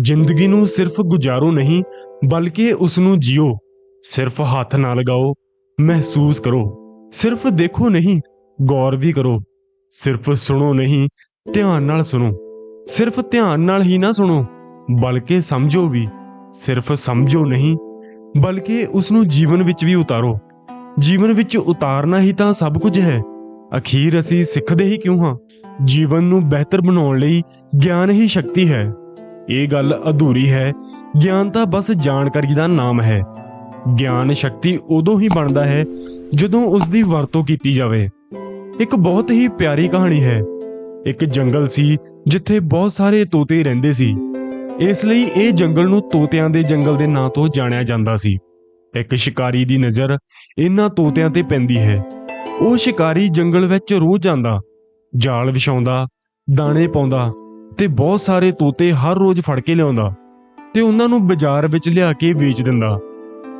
ਜ਼ਿੰਦਗੀ ਨੂੰ ਸਿਰਫ ਗੁਜ਼ਾਰੋ ਨਹੀਂ, ਬਲਕਿ ਉਸ ਨੂੰ ਜੀਓ। ਸਿਰਫ ਹੱਥ ਨਾ ਲਗਾਓ ਮਹਿਸੂਸ ਕਰੋ। ਸਿਰਫ ਦੇਖੋ ਨਹੀਂ, ਗੌਰ ਵੀ ਕਰੋ। ਸਿਰਫ ਸੁਣੋ ਨਹੀਂ, ਧਿਆਨ ਨਾਲ ਸੁਣੋ। ਸਿਰਫ ਧਿਆਨ ਨਾਲ ਹੀ ਨਾ ਸੁਣੋ, ਬਲਕਿ ਸਮਝੋ ਵੀ। ਸਿਰਫ ਸਮਝੋ ਨਹੀਂ, ਬਲਕਿ ਉਸ ਨੂੰ ਜੀਵਨ ਵਿੱਚ ਵੀ ਉਤਾਰੋ। ਜੀਵਨ ਵਿੱਚ ਉਤਾਰਨਾ ਹੀ ਤਾਂ ਸਭ ਕੁਝ ਹੈ। ਅਖੀਰ ਅਸੀਂ ਸਿੱਖਦੇ ਹੀ ਕਿਉਂ ਹਾਂ? ਜੀਵਨ ਨੂੰ ਬਿਹਤਰ ਬਣਾਉਣ ਲਈ ਗਿਆਨ ਹੀ ਸ਼ਕਤੀ ਹੈ। ਇਹ ਗੱਲ ਅਧੂਰੀ ਹੈ। ਗਿਆਨ ਤਾਂ ਬਸ ਜਾਣਕਾਰੀ ਦਾ ਨਾਮ ਹੈ। ਗਿਆਨ ਸ਼ਕਤੀ ਉਦੋਂ ਹੀ ਬਣਦਾ ਹੈ ਜਦੋਂ ਉਸ ਦੀ ਵਰਤੋਂ ਕੀਤੀ ਜਾਵੇ। ਇੱਕ ਬਹੁਤ ਹੀ ਪਿਆਰੀ ਕਹਾਣੀ ਹੈ। ਇੱਕ ਜੰਗਲ ਸੀ ਜਿੱਥੇ ਬਹੁਤ ਸਾਰੇ ਤੋਤੇ ਰਹਿੰਦੇ ਸੀ। ਇਸ ਲਈ ਇਹ ਜੰਗਲ ਨੂੰ ਤੋਤਿਆਂ ਦੇ ਜੰਗਲ ਦੇ ਨਾਂ ਤੋਂ ਜਾਣਿਆ ਜਾਂਦਾ ਸੀ। ਇੱਕ ਸ਼ਿਕਾਰੀ ਦੀ ਨਜ਼ਰ ਇਹਨਾਂ ਤੋਤਿਆਂ ਤੇ ਪੈਂਦੀ ਹੈ। ਉਹ ਸ਼ਿਕਾਰੀ ਜੰਗਲ ਵਿੱਚ ਰੋਜ਼ ਜਾਂਦਾ ਜਾਲ ਵਿਛਾਉਂਦਾ, ਦਾਣੇ ਪਾਉਂਦਾ ਤੇ ਬਹੁਤ ਸਾਰੇ ਤੋਤੇ ਹਰ ਰੋਜ਼ ਫੜ ਕੇ ਲਿਆਉਂਦਾ ਤੇ ਉਹਨਾਂ ਨੂੰ ਬਾਜ਼ਾਰ ਵਿੱਚ ਲਿਆ ਕੇ ਵੇਚ ਦਿੰਦਾ।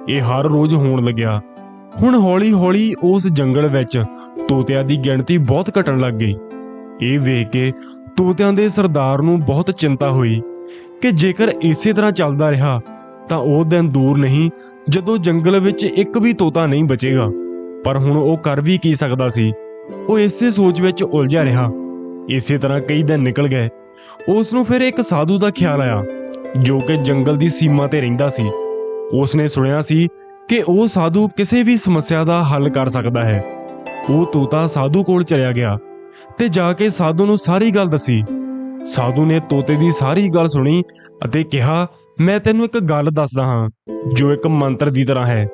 ਇਹ ਹਰ ਰੋਜ਼ ਹੋਣ ਲੱਗਿਆ। ਹੁਣ ਹੌਲੀ-ਹੌਲੀ ਉਸ ਜੰਗਲ ਵਿੱਚ ਤੋਤਿਆਂ ਦੀ ਗਿਣਤੀ ਬਹੁਤ ਘਟਣ ਲੱਗ ਗਈ। ਇਹ ਵੇਖ ਕੇ ਤੋਤਿਆਂ ਦੇ ਸਰਦਾਰ ਨੂੰ ਬਹੁਤ ਚਿੰਤਾ ਹੋਈ ਕਿ ਜੇਕਰ ਇਸੇ ਤਰ੍ਹਾਂ ਚੱਲਦਾ ਰਿਹਾ, ਤਾਂ ਉਹ ਦਿਨ ਦੂਰ ਨਹੀਂ, ਜਦੋਂ ਜੰਗਲ ਵਿੱਚ ਇੱਕ ਵੀ ਤੋਤਾ ਨਹੀਂ ਬਚੇਗਾ। ਪਰ ਹੁਣ ਉਹ ਕਰ ਵੀ ਕੀ ਸਕਦਾ ਸੀ? ਉਹ ਇਸੇ ਸੋਚ ਵਿੱਚ ਉਲਝਿਆ ਰਿਹਾ। ਇਸੇ ਤਰ੍ਹਾਂ ਕਈ ਦਿਨ ਨਿਕਲ ਗਏ ਉਸ ਨੂੰ ਫਿਰ ਇੱਕ ਸਾਧੂ ਦਾ ਖਿਆਲ ਆਇਆ, ਜੋ ਕਿ ਜੰਗਲ ਦੀ ਸੀਮਾ ਤੇ ਰਹਿੰਦਾ ਸੀ। ਉਸ ਨੇ ਸੁਣਿਆ ਸੀ ਕਿ ਉਹ ਸਾਧੂ ਕਿਸੇ ਵੀ ਸਮੱਸਿਆ ਦਾ ਹੱਲ ਕਰ ਸਕਦਾ ਹੈ। ਉਹ ਤੋਤਾ ਸਾਧੂ ਕੋਲ ਚਲਿਆ ਗਿਆ ਤੇ ਜਾ ਕੇ ਸਾਧੂ ਨੂੰ ਸਾਰੀ ਗੱਲ ਦੱਸੀ। ਸਾਧੂ ਨੇ ਤੋਤੇ ਦੀ ਸਾਰੀ ਗੱਲ ਸੁਣੀ ਅਤੇ ਕਿਹਾ, ਮੈਂ ਤੈਨੂੰ ਇੱਕ ਗੱਲ ਦੱਸਦਾ ਹਾਂ, ਜੋ ਇੱਕ ਮੰਤਰ ਦੀ ਤਰ੍ਹਾਂ ਹੈ।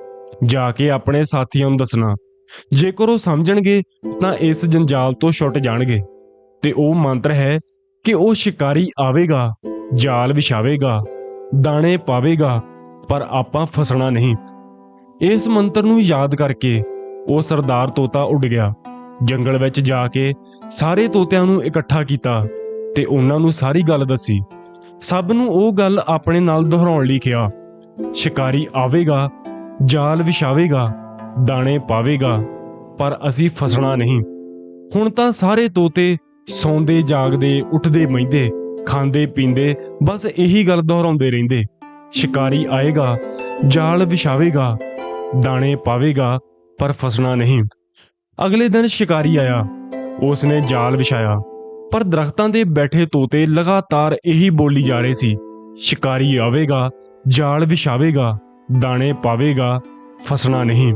ਜਾ ਕੇ ਆਪਣੇ ਸਾਥੀਆਂ ਨੂੰ ਦੱਸਣਾ। ਜੇਕਰ ਉਹ ਸਮਝਣਗੇ ਤਾਂ ਇਸ ਜੰਜਾਲ ਤੋਂ ਛੁੱਟ ਜਾਣਗੇ। ਤੇ ਉਹ ਮੰਤਰ ਹੈ ਕਿ ਉਹ ਸ਼ਿਕਾਰੀ ਆਵੇਗਾ, ਜਾਲ ਵਿਛਾਵੇਗਾ, ਦਾਣੇ ਪਾਵੇਗਾ, ਪਰ ਆਪਾਂ ਫਸਣਾ ਨਹੀਂ। ਇਸ ਮੰਤਰ ਨੂੰ ਯਾਦ ਕਰਕੇ ਉਹ ਸਰਦਾਰ ਤੋਤਾ ਉੱਡ ਗਿਆ। ਜੰਗਲ ਵਿੱਚ ਜਾ ਕੇ ਸਾਰੇ ਤੋਤਿਆਂ ਨੂੰ ਇਕੱਠਾ ਕੀਤਾ ਤੇ ਉਹਨਾਂ ਨੂੰ ਸਾਰੀ ਗੱਲ ਦੱਸੀ। ਸਭ ਨੂੰ ਉਹ ਗੱਲ ਆਪਣੇ ਨਾਲ ਦੁਹਰਾਉਣ ਲਈ ਕਿਹਾ। ਸ਼ਿਕਾਰੀ ਆਵੇਗਾ, ਜਾਲ ਵਿਛਾਵੇਗਾ, ਦਾਣੇ ਪਾਵੇਗਾ, ਪਰ ਅਸੀਂ ਫਸਣਾ ਨਹੀਂ। ਹੁਣ ਤਾਂ ਸਾਰੇ ਤੋਤੇ ਸੌਂਦੇ, ਜਾਗਦੇ, ਉੱਠਦੇ ਮਹਿੰਦੇ ਖਾਂਦੇ, ਪੀਂਦੇ, ਬਸ ਇਹੀ ਗੱਲ ਦੁਹਰਾਉਂਦੇ ਰਹਿੰਦੇ। ਸ਼ਿਕਾਰੀ ਆਏਗਾ, ਜਾਲ ਵਿਛਾਵੇਗਾ, ਦਾਣੇ ਪਾਵੇਗਾ, ਪਰ ਫਸਣਾ ਨਹੀਂ। ਅਗਲੇ ਦਿਨ ਸ਼ਿਕਾਰੀ ਆਇਆ ਉਸ ਨੇ ਜਾਲ ਵਿਛਾਇਆ, ਪਰ ਦਰਖਤਾਂ ਦੇ ਬੈਠੇ ਤੋਤੇ ਲਗਾਤਾਰ ਇਹੀ ਬੋਲੀ ਜਾ ਰਹੇ ਸੀ। ਸ਼ਿਕਾਰੀ ਆਵੇਗਾ, ਜਾਲ ਵਿਛਾਵੇਗਾ, ਦਾਣੇ ਪਾਵੇਗਾ, ਫਸਣਾ ਨਹੀਂ।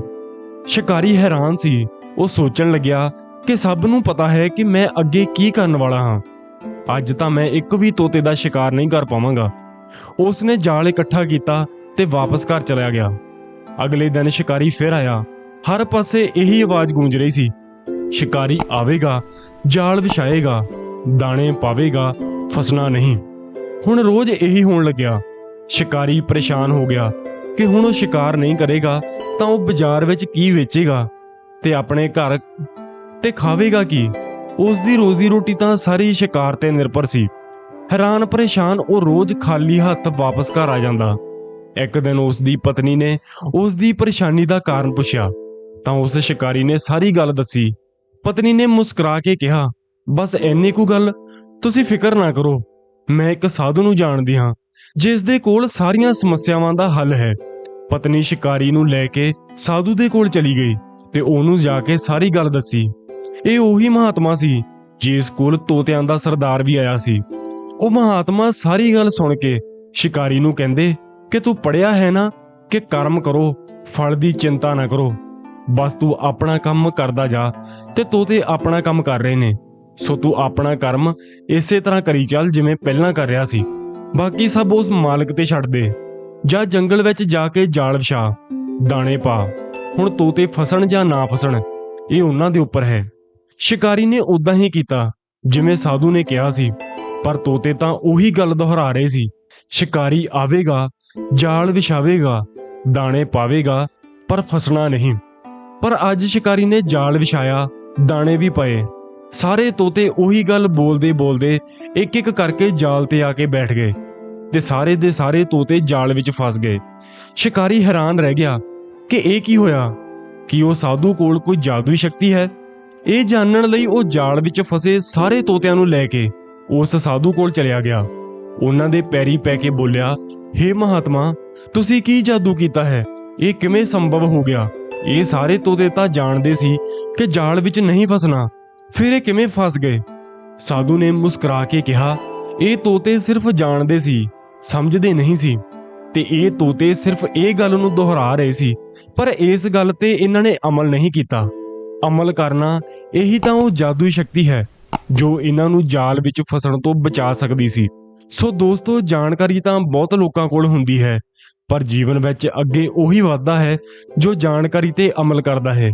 ਸ਼ਿਕਾਰੀ ਹੈਰਾਨ ਸੀ, ਉਹ ਸੋਚਣ ਲੱਗਿਆ ਕਿ ਸਭ ਨੂੰ ਪਤਾ ਹੈ ਕਿ ਮੈਂ ਅੱਗੇ ਕੀ ਕਰਨ ਵਾਲਾ ਹਾਂ। ਅੱਜ ਤਾਂ ਮੈਂ ਇੱਕ ਵੀ ਤੋਤੇ ਦਾ ਸ਼ਿਕਾਰ ਨਹੀਂ ਕਰ ਪਾਵਾਂਗਾ। ਉਸ ਨੇ ਜਾਲ ਇਕੱਠਾ ਕੀਤਾ ਤੇ ਵਾਪਸ ਘਰ ਚਲਾ ਗਿਆ। ਅਗਲੇ ਦਿਨ ਸ਼ਿਕਾਰੀ ਫਿਰ ਆਇਆ। ਹਰ ਪਾਸੇ ਇਹੀ ਆਵਾਜ਼ ਗੂੰਜ ਰਹੀ ਸੀ। ਸ਼ਿਕਾਰੀ ਆਵੇਗਾ, ਜਾਲ ਵਿਛਾਏਗਾ, ਦਾਣੇ ਪਾਵੇਗਾ, ਫਸਣਾ ਨਹੀਂ। ਹੁਣ ਰੋਜ਼ ਇਹੀ ਹੋਣ ਲੱਗਿਆ। ਸ਼ਿਕਾਰੀ ਪਰੇਸ਼ਾਨ ਹੋ ਗਿਆ ਕਿ ਹੁਣ ਉਹ ਸ਼ਿਕਾਰ ਨਹੀਂ ਕਰੇਗਾ ਤਾਂ ਉਹ ਬਾਜ਼ਾਰ ਵਿੱਚ ਕੀ ਵੇਚੇਗਾ ਤੇ ਆਪਣੇ ਘਰ ਤੇ ਖਾਵੇਗਾ ਕੀ? ਉਸ ਦੀ ਰੋਜ਼ੀ ਰੋਟੀ ਤਾਂ ਸਾਰੀ ਸ਼ਿਕਾਰ ਤੇ ਨਿਰਭਰ ਸੀ। ਹੈਰਾਨ ਪਰੇਸ਼ਾਨ ਉਹ ਰੋਜ਼ ਖਾਲੀ ਹੱਥ ਵਾਪਸ ਘਰ ਆ ਜਾਂਦਾ। ਇੱਕ ਦਿਨ ਉਸ ਦੀ ਪਤਨੀ ਨੇ ਉਸ ਦੀ ਪਰੇਸ਼ਾਨੀ ਦਾ ਕਾਰਨ ਪੁੱਛਿਆ। ਤਾਂ ਉਸ ਸ਼ਿਕਾਰੀ ਨੇ ਸਾਰੀ ਗੱਲ ਦੱਸੀ। ਪਤਨੀ ਨੇ ਮੁਸਕਰਾ ਕੇ ਕਿਹਾ, ਬਸ ਐਨੀ ਕੁ ਗੱਲ, ਤੁਸੀਂ ਫਿਕਰ ਨਾ ਕਰੋ। ਮੈਂ ਇੱਕ ਸਾਧੂ ਨੂੰ ਜਾਣਦੀ ਹਾਂ ਜਿਸ ਦੇ ਕੋਲ ਸਾਰੀਆਂ ਸਮੱਸਿਆਵਾਂ ਦਾ ਹੱਲ ਹੈ। ਪਤਨੀ ਸ਼ਿਕਾਰੀ ਨੂੰ ਲੈ ਕੇ ਸਾਧੂ ਦੇ ਕੋਲ ਚਲੀ ਗਈ ਤੇ ਉਹਨੂੰ ਜਾ ਕੇ ਸਾਰੀ ਗੱਲ ਦੱਸੀ। ਇਹ ਉਹੀ ਮਹਾਤਮਾ ਸੀ, ਜਿਸ ਕੋਲ ਤੋਤਿਆਂ ਦਾ ਸਰਦਾਰ ਵੀ ਆਇਆ ਸੀ। ਉਹ ਮਹਾਤਮਾ ਸਾਰੀ ਗੱਲ ਸੁਣ ਕੇ ਸ਼ਿਕਾਰੀ ਨੂੰ ਕਹਿੰਦੇ ਕਿ ਤੂੰ ਪੜਿਆ ਹੈ ਨਾ ਕਿ ਕਰਮ ਕਰੋ, ਫਲ ਦੀ ਚਿੰਤਾ ਨਾ ਕਰੋ। ਬਸ ਤੂੰ ਆਪਣਾ ਕੰਮ ਕਰਦਾ ਜਾ ਤੇ ਤੋਤੇ ਆਪਣਾ ਕੰਮ ਕਰ ਰਹੇ ਨੇ। ਸੋ ਤੂੰ ਆਪਣਾ ਕਰਮ ਇਸੇ ਤਰ੍ਹਾਂ ਕਰੀ ਚੱਲ ਜਿਵੇਂ ਪਹਿਲਾਂ ਕਰ ਰਿਹਾ ਸੀ। ਬਾਕੀ ਸਭ ਉਸ ਮਾਲਕ ਤੇ ਛੱਡ ਦੇ। ਜਾਂ ਜੰਗਲ ਵਿੱਚ ਜਾ ਕੇ ਜਾਲ ਵਿਛਾ, ਦਾਣੇ ਪਾ। ਹੁਣ ਤੋਤੇ ਫਸਣ ਜਾਂ ਨਾ ਫਸਣ, ਇਹ ਉਹਨਾਂ ਦੇ ਉੱਪਰ ਹੈ। ਸ਼ਿਕਾਰੀ ਨੇ ਉਦਾਂ ਹੀ ਕੀਤਾ, ਜਿਵੇਂ ਸਾਧੂ ਨੇ ਕਿਹਾ ਸੀ, ਪਰ ਤੋਤੇ ਤਾਂ ਉਹੀ ਗੱਲ ਦੁਹਰਾ ਰਹੇ ਸੀ। ਸ਼ਿਕਾਰੀ ਆਵੇਗਾ, ਜਾਲ ਵਿਛਾਵੇਗਾ, ਦਾਣੇ ਪਾਵੇਗਾ, ਪਰ ਫਸਣਾ ਨਹੀਂ। ਪਰ ਅੱਜ ਸ਼ਿਕਾਰੀ ਨੇ ਜਾਲ ਵਿਛਾਇਆ, ਦਾਣੇ ਵੀ ਪਏ। ਸਾਰੇ ਤੋਤੇ ਉਹੀ ਗੱਲ ਬੋਲਦੇ ਬੋਲਦੇ ਇੱਕ ਇੱਕ ਕਰਕੇ ਜਾਲ ਤੇ ਆ ਕੇ ਬੈਠ ਗਏ ਤੇ ਸਾਰੇ ਦੇ ਸਾਰੇ ਤੋਤੇ ਜਾਲ ਵਿੱਚ ਫਸ ਗਏ। ਸ਼ਿਕਾਰੀ ਹੈਰਾਨ ਰਹਿ ਗਿਆ ਕਿ ਇਹ ਕੀ ਹੋਇਆ? ਕਿ ਉਹ ਸਾਧੂ ਕੋਲ ਕੋਈ ਜਾਦੂਈ ਸ਼ਕਤੀ ਹੈ? ਇਹ ਜਾਣਨ ਲਈ ਉਹ ਜਾਲ ਵਿੱਚ ਫਸੇ ਸਾਰੇ ਤੋਤਿਆਂ ਨੂੰ ਲੈ ਕੇ ਉਸ ਸਾਧੂ ਕੋਲ ਚਲਿਆ ਗਿਆ। ਉਹਨਾਂ ਦੇ ਪੈਰੀ ਪੈ ਕੇ ਬੋਲਿਆ, ਹੇ ਮਹਾਤਮਾ, ਤੁਸੀਂ ਕੀ ਜਾਦੂ ਕੀਤਾ ਹੈ? ਇਹ ਕਿਵੇਂ ਸੰਭਵ ਹੋ ਗਿਆ? ਇਹ ਸਾਰੇ ਤੋਤੇ ਤਾਂ ਜਾਣਦੇ ਸੀ ਕਿ ਜਾਲ ਵਿੱਚ ਨਹੀਂ ਫਸਣਾ। ਫਿਰ ਇਹ ਕਿਵੇਂ ਫਸ ਗਏ? ਸਾਧੂ ਨੇ ਮੁਸਕਰਾ ਕੇ ਕਿਹਾ, ਇਹ ਤੋਤੇ ਸਿਰਫ ਜਾਣਦੇ ਸੀ, ਸਮਝਦੇ ਨਹੀਂ ਸੀ। ਤੇ ਇਹ ਤੋਤੇ ਸਿਰਫ ਇਹ ਗੱਲ ਨੂੰ ਦੁਹਰਾ ਰਹੇ ਸੀ, ਪਰ ਇਸ ਗੱਲ ਤੇ ਇਹਨਾਂ ਨੇ ਅਮਲ ਨਹੀਂ ਕੀਤਾ। ਅਮਲ ਕਰਨਾ, ਇਹੀ ਤਾਂ ਉਹ ਜਾਦੂਈ ਸ਼ਕਤੀ ਹੈ, ਜੋ ਇਹਨਾਂ ਨੂੰ ਜਾਲ ਵਿੱਚ ਫਸਣ ਤੋਂ ਬਚਾ ਸਕਦੀ ਸੀ। ਸੋ ਦੋਸਤੋ, ਜਾਣਕਾਰੀ ਤਾਂ ਬਹੁਤ ਲੋਕਾਂ ਕੋਲ ਹੁੰਦੀ ਹੈ, ਪਰ ਜੀਵਨ ਵਿੱਚ ਅੱਗੇ ਉਹੀ ਵੱਧਦਾ ਹੈ, ਜੋ ਜਾਣਕਾਰੀ ਤੇ ਅਮਲ ਕਰਦਾ ਹੈ।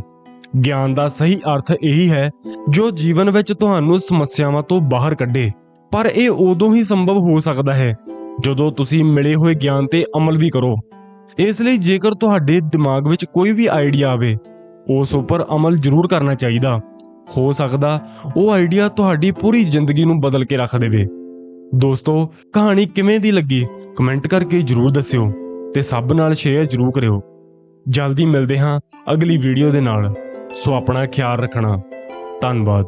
ਗਿਆਨ ਦਾ ਸਹੀ ਅਰਥ ਇਹੀ ਹੈ, ਜੋ ਜੀਵਨ ਵਿੱਚ ਤੁਹਾਨੂੰ ਸਮੱਸਿਆਵਾਂ ਤੋਂ ਬਾਹਰ ਕੱਢੇ, ਪਰ ਇਹ ਉਦੋਂ ਹੀ ਸੰਭਵ ਹੋ ਸਕਦਾ ਹੈ, ਜਦੋਂ ਤੁਸੀਂ ਮਿਲੇ ਹੋਏ ਗਿਆਨ ਤੇ ਅਮਲ ਵੀ ਕਰੋ। ਇਸ ਲਈ ਜੇਕਰ ਤੁਹਾਡੇ ਦਿਮਾਗ ਵਿੱਚ ਕੋਈ ਵੀ ਆਈਡੀਆ ਆਵੇ ਉਸ ਉੱਪਰ ਅਮਲ ਜ਼ਰੂਰ ਕਰਨਾ ਚਾਹੀਦਾ। ਹੋ ਸਕਦਾ ਉਹ ਆਈਡੀਆ ਤੁਹਾਡੀ ਪੂਰੀ ਜ਼ਿੰਦਗੀ ਨੂੰ ਬਦਲ ਕੇ ਰੱਖ ਦੇਵੇ। ਦੋਸਤੋ, ਕਹਾਣੀ ਕਿਵੇਂ ਦੀ ਲੱਗੀ? ਕਮੈਂਟ ਕਰਕੇ ਜ਼ਰੂਰ ਦੱਸਿਓ ਤੇ ਸਭ ਨਾਲ ਸ਼ੇਅਰ ਜ਼ਰੂਰ ਕਰਿਓ। ਜਲਦੀ ਮਿਲਦੇ ਹਾਂ ਅਗਲੀ ਵੀਡੀਓ ਦੇ ਨਾਲ। ਸੋ ਆਪਣਾ ਖਿਆਲ ਰੱਖਣਾ। ਧੰਨਵਾਦ।